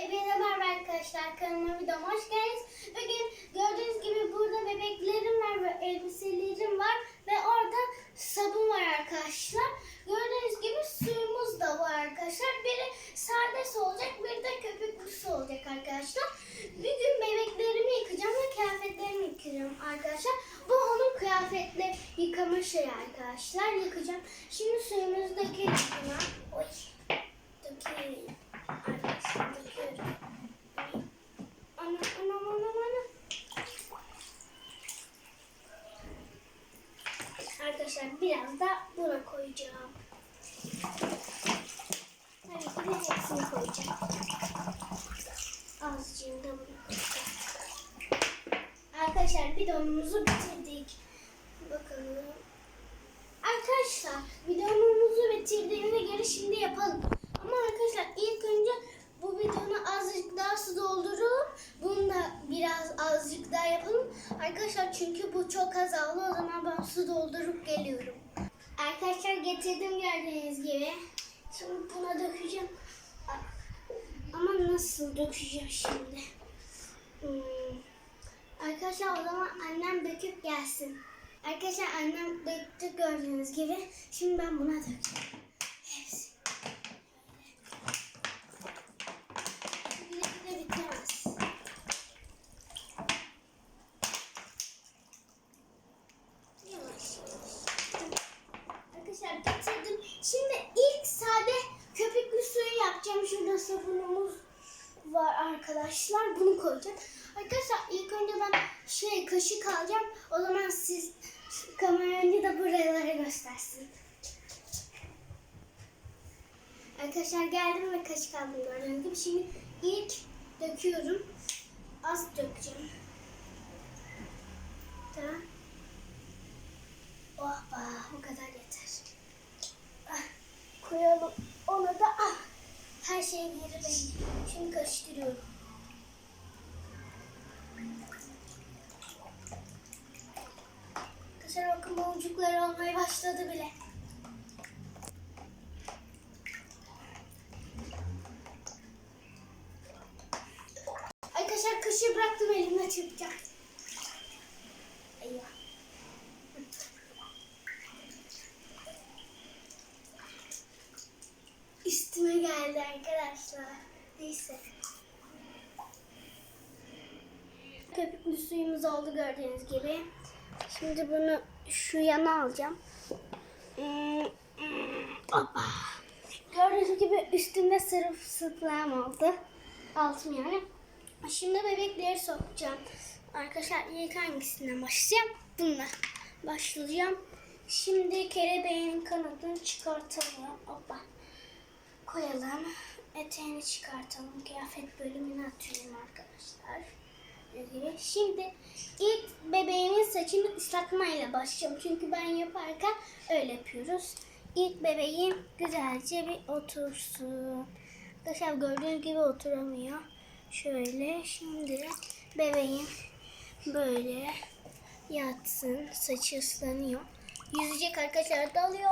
Hepinize merhaba arkadaşlar. Kanalıma videoma hoş geldiniz. Bugün gördüğünüz gibi burada bebeklerim var ve elbiselerim var. Ve orada sabun var arkadaşlar. Gördüğünüz gibi suyumuz da var arkadaşlar. Biri sadesi olacak, biri de köpüklüsü olacak arkadaşlar. Bugün bebeklerimi yıkayacağım ve kıyafetlerimi yıkayacağım arkadaşlar. Bu onun kıyafetleri yıkama şeyi arkadaşlar. Yıkayacağım. Şimdi suyumuzu dökelim. buna. Oy. Dökelim. Arkadaşlar döküyorum. Anam anam anam anam. Arkadaşlar biraz da buna koyacağım. Tabii ki de hepsini koyacağım. Azıcığını da buna koyacağım. Arkadaşlar bidonumuzu bitirdik. Bakalım. Arkadaşlar bidonumuzu bitirdiğimize göre şimdi yapalım. Ama arkadaşlar ilk önce bu bidonu azıcık daha su dolduralım. Bunu da biraz azıcık daha yapalım. Arkadaşlar çünkü bu çok azaldı. O zaman ben su doldurup geliyorum. Arkadaşlar getirdim gördüğünüz gibi. Şimdi buna dökeceğim. Nasıl dökeceğim şimdi? Hmm. Arkadaşlar o zaman annem döküp gelsin. Arkadaşlar annem döktü gördüğünüz gibi. Şimdi ben buna dökeceğim. Hepsi. Bir de bitemez. Yavaş yavaş. Arkadaşlar bitirdim. Şimdi ilk sade köpüklü suyu yapacağım. Şurada sabunumuz var Bunu koyacağım. Arkadaşlar ilk önce ben şey kaşık alacağım. O zaman siz kamera önce de buraları göstersin. Arkadaşlar geldim ve kaşık aldım gördüğünüz gibi. Şimdi ilk döküyorum. Az dökeceğim. Tamam. Oh be, bu kadar yeter. Ah, koyalım. Onu da ah. Her şeyin yeri belli. Şimdi karıştırıyorum. Arkadaşlar bakın boncukları olmaya başladı bile. Arkadaşlar kaşığı bıraktım elimle çırpacağım. Eyvah. Üstüme geldi arkadaşlar. Neyse. Köpüklü suyumuz oldu gördüğünüz gibi. Şimdi bunu şu yana alacağım. Hoppa. Gördüğünüz gibi üstünde sırf sıklığım oldu. Altım yani. Şimdi bebekleri sokacağım. Arkadaşlar ilk hangisinden başlayacağım? Bununla başlayacağım. Şimdi kelebeğin kanadını çıkartalım. Hoppa. Koyalım. Eteğini çıkartalım. Kıyafet bölümüne atıyorum arkadaşlar. Gibi. Şimdi ilk bebeğimin saçını ıslatmayla başlayacağım. Çünkü ben yaparken öyle yapıyoruz. İlk bebeğim güzelce bir otursun. Arkadaşlar gördüğünüz gibi oturamıyor. Şöyle şimdi bebeğim böyle yatsın. Saçı ıslanıyor. Yüzecek arkadaşlar dalıyor.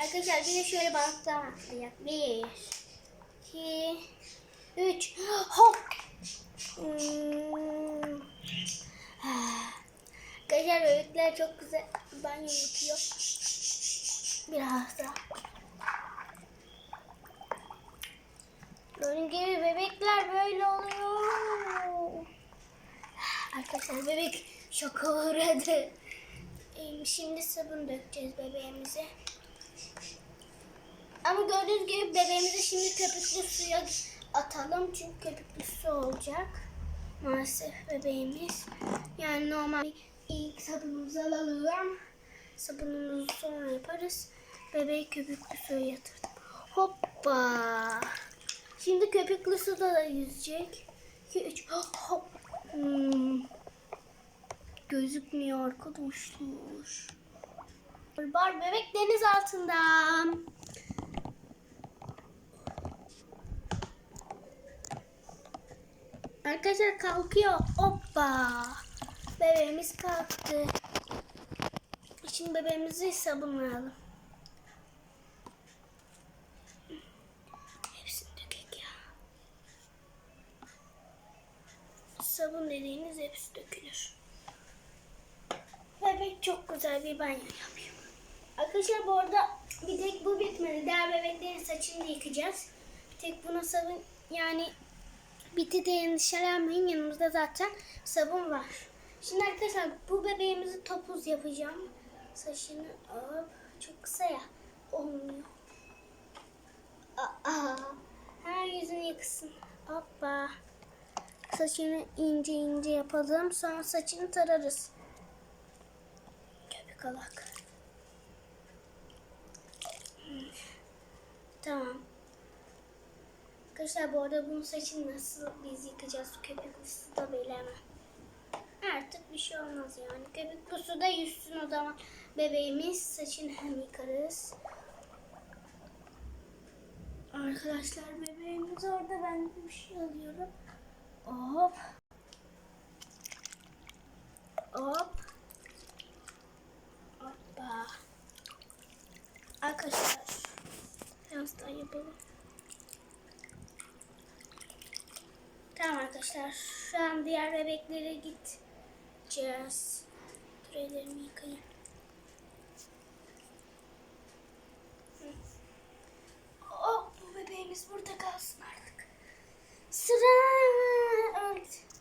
Arkadaşlar bir de şöyle banttan atlayacak. Bir, iki, üç. Hop. Hmm. Arkadaşlar bebekler çok güzel banyo yapıyor. Biraz da. Gördüğünüz gibi bebekler böyle oluyor. Arkadaşlar bebek şoka uğradı. Ee, Şimdi sabun dökeceğiz bebeğimize. Ama gördüğünüz gibi bebeğimizi şimdi köpüklü suya atalım. Çünkü köpüklü su olacak. Maalesef bebeğimiz. Yani normal ilk sabunumuzu alalım. Sabunumuzu sonra yaparız. Bebeği köpüklü suya yatırdım. Hoppa. Şimdi köpüklü suda da yüzecek. 2, 3, hop. Hmm. Gözükmüyor arkadaşlar. Bar bebek deniz altında. Arkadaşlar kalkıyor. Hoppa. Bebeğimiz kalktı. Şimdi bebeğimizi sabunlayalım. Hepsini dökek ya. Sabun dediğiniz hepsi dökülür. Bebek çok güzel bir banyo yapıyor. Arkadaşlar bu arada bir tek bu bitmedi. Diğer bebeklerin saçını da yıkacağız. Bir tek buna sabun yani bitti de endişelenmeyin. Yanımızda zaten sabun var. Şimdi arkadaşlar bu bebeğimizi topuz yapacağım. Saçını hop, çok kısa ya. Olmuyor. Aa, her yüzünü yıksın. Hoppa. Saçını ince ince yapalım. Sonra saçını tararız. Köpük alak. Tamam. Arkadaşlar bu arada bunun saçını nasıl biz yıkayacağız? Köpüklü suda bilemem. Artık bir şey olmaz yani. Köpüklü suda yüzsün o zaman bebeğimiz saçını hem yıkarız. Arkadaşlar bebeğimiz orada ben bir şey alıyorum. Hop. Hop. Hoppa. Arkadaşlar daha yapalım. Tamam arkadaşlar. Şu an diğer bebeklere gideceğiz. Dur ellerimi yıkayayım. Hı. Oh, bu bebeğimiz burada kalsın artık. Sıra öldü.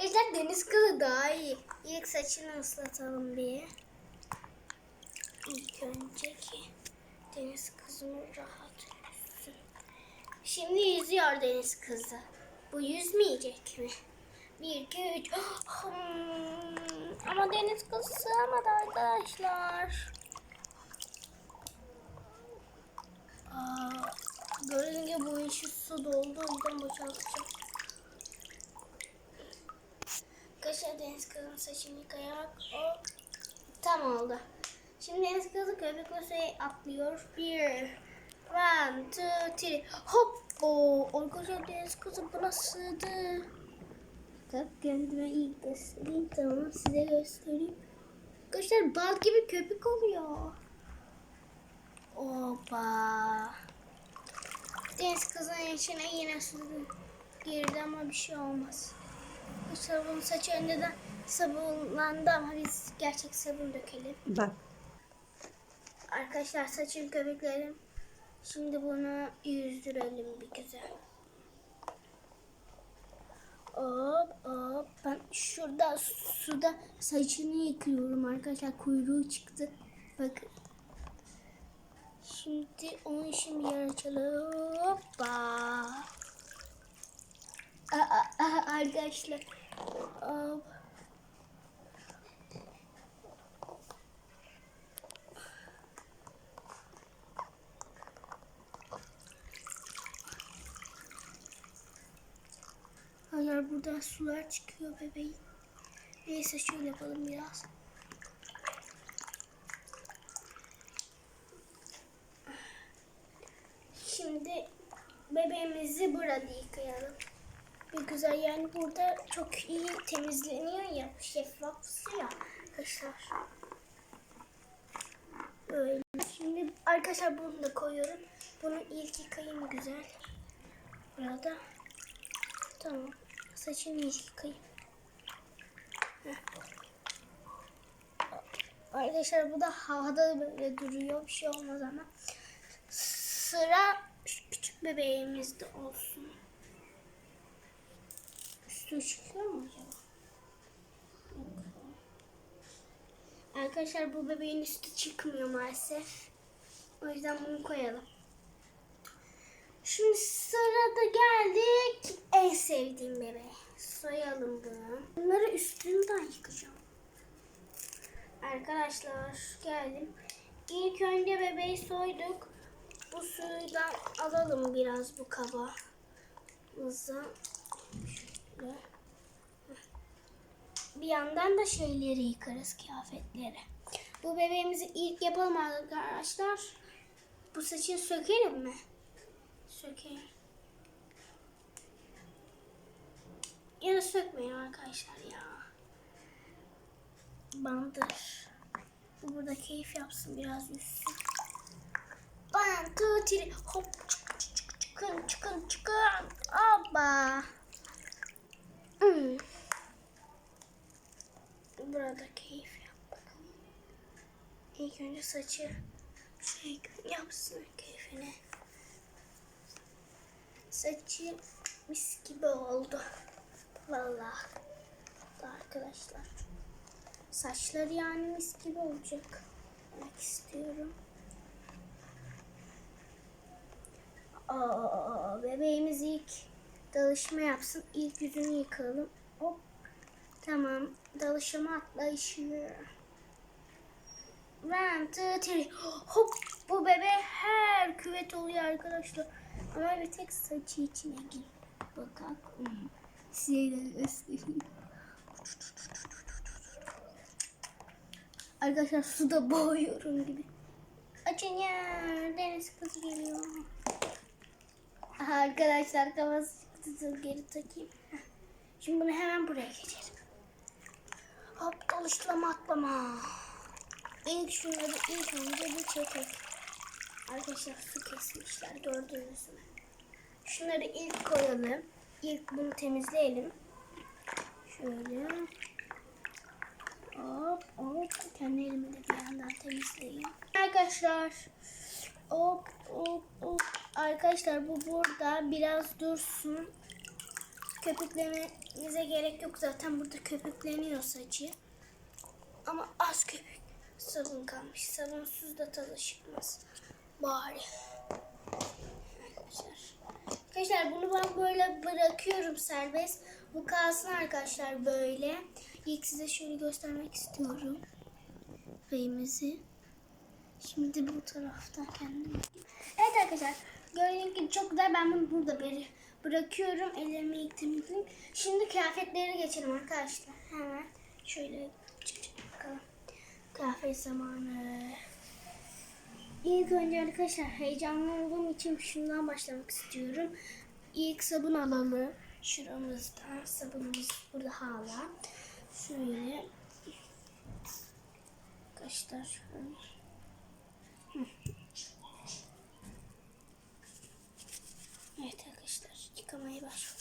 Arkadaşlar deniz kızı daha iyi. İlk saçını ıslatalım bir. İlk önceki deniz kızımı rahat yüzsün. Şimdi yüzüyor deniz kızı. Bu yüzmeyecek mi? Bir, iki, üç. Ama deniz kızı sığamadı arkadaşlar. Aa, gibi bu işi su doldu. O yüzden boşaltacağım. Arkadaşlar deniz kızının saçını yıkayarak o tam oldu. Şimdi deniz kızı köpekle suya atlıyor. Bir, one, two, three. Hop! Oo, arkadaşlar deniz kızı buna sığdı. Bak kendime iyi göstereyim. Tamam size göstereyim. Arkadaşlar bal gibi köpük oluyor. Hoppa. Deniz kızının içine yine su girdi ama bir şey olmaz. Sabun saçı önceden sabunlandı ama biz gerçek sabun dökelim. Bak. Arkadaşlar saçım köpüklerim. Şimdi bunu yüzdürelim bir güzel. Hop hop. Ben şurada suda saçını yıkıyorum arkadaşlar. Kuyruğu çıktı. Bakın. Şimdi bir yer açalım. Hoppa. Aa, aa, arkadaşlar. Hop. Hayır buradan sular çıkıyor bebeğim. Neyse şöyle yapalım biraz. Şimdi bebeğimizi burada yıkayalım. Bir güzel yani burada çok iyi temizleniyor ya şeffaf su ya arkadaşlar. Böyle. Şimdi arkadaşlar bunu da koyuyorum. Bunu ilk yıkayayım güzel. Burada. Tamam. Saçını ilk yıkayayım. Heh. Arkadaşlar bu da havada böyle duruyor. Bir şey olmaz ama. Sıra küçük bebeğimizde olsun. Üstü çıkıyor mu acaba? Arkadaşlar bu bebeğin üstü çıkmıyor maalesef. O yüzden bunu koyalım. Şimdi sırada geldik en sevdiğim bebeğe. Soyalım bunu. Bunları üstünden yıkayacağım. Arkadaşlar geldim. İlk önce bebeği soyduk. Bu suydan alalım biraz bu kaba. Şöyle. Bir yandan da şeyleri yıkarız kıyafetleri. Bu bebeğimizi ilk yapalım arkadaşlar. Bu saçı sökelim mi? Sökeyim. Ya da sökmeyin arkadaşlar ya. bandır. Bu burada keyif yapsın biraz yüzsün. Two, three. Hop çık çık çık çıkın çıkın çıkın. Hoppa. Hmm. Burada keyif yap. İlk önce saçı şey yapsın keyfine. Saçı mis gibi oldu. Vallahi. Arkadaşlar. Saçları yani mis gibi olacak. Demek istiyorum. Aa, bebeğimiz ilk dalışma yapsın. İlk yüzünü yıkayalım. Hop. Tamam. Dalışıma atlayışı. One, two, three. Hop. Bu bebe her küvet oluyor arkadaşlar. Ama bir tek saçı içine gir. Bakak. Size de. Arkadaşlar suda boğuyorum gibi. Açın ya. Deniz kızı geliyor. Aha, arkadaşlar kafası çıktı. Geri takayım. Şimdi bunu hemen buraya geçelim. Hop alışlama atlama. İlk şunları ilk önce bir çekek. Arkadaşlar su kesmişler gördüğünüz mü? Şunları ilk koyalım. İlk bunu temizleyelim. Şöyle. Hop hop. Kendi elimi bir yandan temizleyeyim. Arkadaşlar. Hop hop hop. Arkadaşlar bu burada biraz dursun. Köpüklememize gerek yok. Zaten burada köpükleniyor saçı. Ama az köpük. Sabun kalmış. Sabunsuz da tadı çıkmaz. Bari. Arkadaşlar. Arkadaşlar bunu ben böyle bırakıyorum serbest. Bu kalsın arkadaşlar böyle. İlk size şöyle göstermek istiyorum. Reyimizi. Şimdi bu taraftan kendim. Evet arkadaşlar. Gördüğünüz gibi çok güzel. Ben bunu burada beri bırakıyorum. Ellerimi temizleyeyim. Şimdi kıyafetleri geçelim arkadaşlar. Hemen şöyle. Kıyafet zamanı. İlk önce arkadaşlar heyecanlı olduğum için şundan başlamak istiyorum. İlk sabun alalım. Şuramızdan sabunumuz burada hala. Şöyle. Arkadaşlar şöyle. Evet arkadaşlar yıkamaya başlıyorum.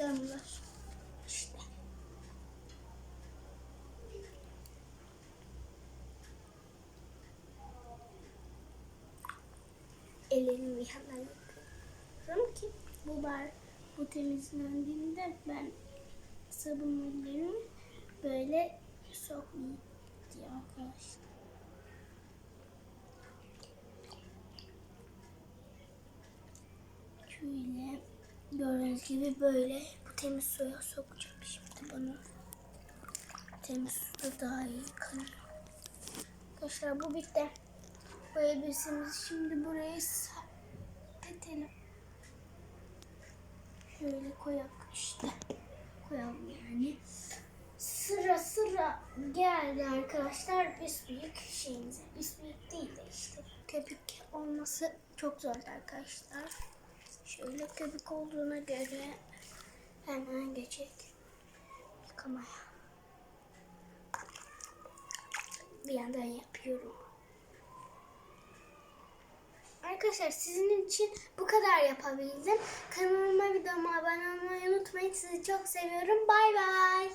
Anılar. İşte. Ellerimi yandan yapıyorum ki bu bar bu temizlendiğinde ben sabunlarımı böyle sokmayayım diye arkadaşlar. Şöyle gördüğünüz gibi böyle bu temiz suya sokacağım şimdi bunu. Temiz suda daha iyi yıkanıyor. Arkadaşlar bu bitti. Bu elbisemizi şimdi buraya sabitelim. Şöyle koyak işte. Koyalım yani. Sıra sıra geldi arkadaşlar biz büyük şeyimize. Biz büyük değil de işte. Köpük olması çok zor arkadaşlar. Şöyle köpük olduğuna göre hemen geçecek yıkamaya. Bir yandan yapıyorum. Arkadaşlar sizin için bu kadar yapabildim. Kanalıma videoma abone olmayı unutmayın. Sizi çok seviyorum. Bay bay.